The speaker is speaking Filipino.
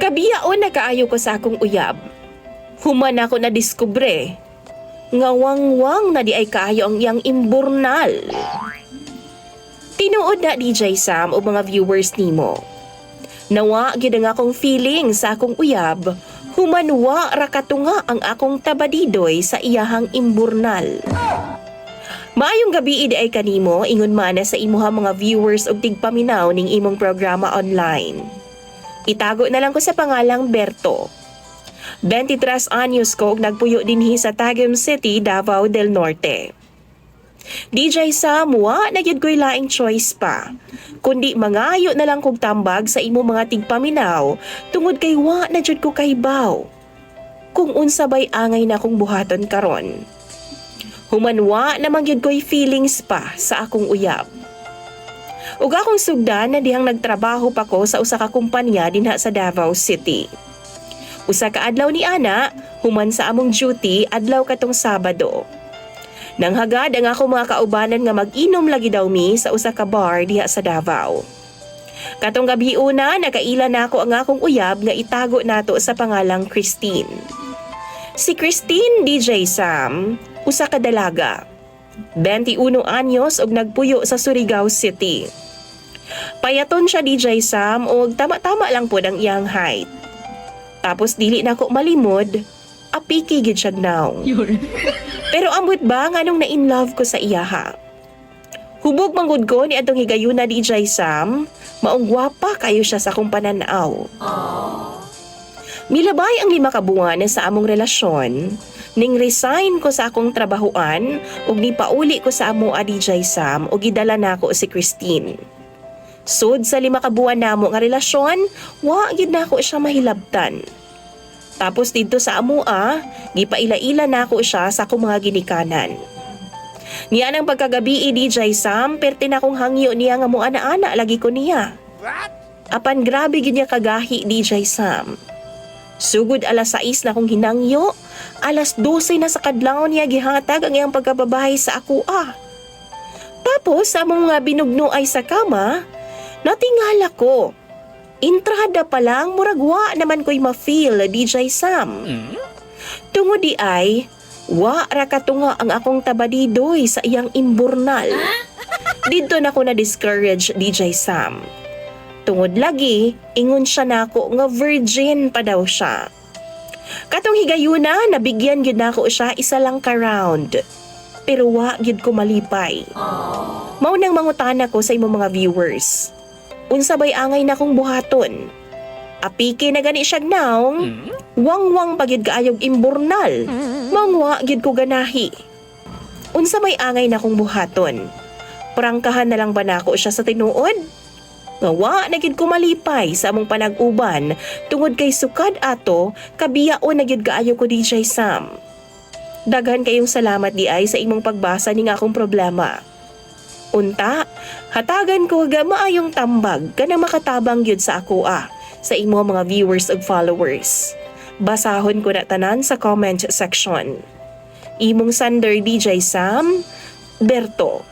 Kabiyaon na kaayo ko sa akong uyab. Human ako na diskubre. Ngawang-wang na di ay kaayo ang iyang imburnal. Tinuod na DJ Sam o mga viewers nimo. Nawa gyud ang akong feeling sa akong uyab, humanwa ra katunga ang akong tabadidoy sa iyahang imburnal. Maayong gabi idi ay kanimo ingon mana sa imuha mga viewers og tigpaminaw ning imong programa online. Itago na lang ko sa pangalang Berto. 23 anyos ko nagpuyo dinhi sa Tagum City, Davao del Norte. DJ Sam, wa na gyud ko'y laing choice pa. Kundi mangayo na lang kog tambag sa imo mga tigpaminaw tungod kay wa na jud ko kaybaw. Kung unsa bay angay na kong buhaton karon. Humanwa naman gyud ko'y feelings pa sa akong uyab. Ug akong sugdan na dihang nagtrabaho pa ko sa usa ka kumpanya dinha sa Davao City. Usa ka adlaw ni ana, human sa among duty adlaw katong Sabado. Nang hagad ang ako mga kaubanan nga mag-inom lagi daw mi sa usa ka bar diha sa Davao. Katong gabi una, nakaila na ako ang akong uyab nga itago nato sa pangalang Christine. Si Christine DJ Sam, usa ka dalaga. 21 anyos og nagpuyo sa Surigao City. Payaton siya DJ Sam og tama-tama lang po ang iyang height. Tapos dili na ko malimod, apiki gid siya now. Pero ambot ba nga nung na-in love ko sa iyaha? Hubog manggod ko ni atong higayuna DJ Sam, maong gwapa kayo siya sa akong pananaw. Milabay ang lima ka buwan sa among relasyon, ning resign ko sa akong trabahuan ug ni pauli ko sa amo a DJ Sam ug gidala nako si Christine. Sud sa lima ka buwan namo nga relasyon, wa gid nako siya mahilabtan. Tapos dito sa amua, gipaila-ila na ako siya sa akong mga ginikanan. Niya nang pagkagabi DJ Sam, perti na akong hangyo niya nga mo ana-ana lagi ko niya. Apan grabe gid niya kagahi DJ Sam. Sugod alas 6 na akong hinangyo, alas 12 na sa kadlaw niya gihatag ang iyang pagkababahay sa ako ah. Tapos sa among nga binugno ay sa kama, natingala ko Intrada pa lang, muragwa naman ko'y ma-feel, DJ Sam. Tungod di ay, wa ra katunga ang akong tabadidoy sa iyang imburnal. Dito na ko na-discourage, DJ Sam. Tungod lagi, ingon siya nako nga virgin pa daw siya. Katong higayuna, nabigyan gyud nako siya isa lang ka round. Pero wa gyud ko malipay. Mao nang mangutana ko sa imong mga viewers unsa bay angay na kong buhaton. Apike na gani siya naong, wang-wang pagid kaayog imburnal, mangwa gid ko ganahi. Unsa may angay na kong buhaton. Prangkahan na lang ba nako siya sa tinuod? Ngawa na gid ko malipay sa among panag-uban tungod kay sukad ato kabiyaon na gid kaayo ko DJ Sam. Daghan kayong salamat di ay sa imong pagbasa ning akong problema. Unta, hatagan ko ga maayong tambag ka na makatabang yun sa ako ah, sa imo mga viewers ug followers. Basahon ko na tanan sa comment section. Imong Sander DJ Sam, Berto.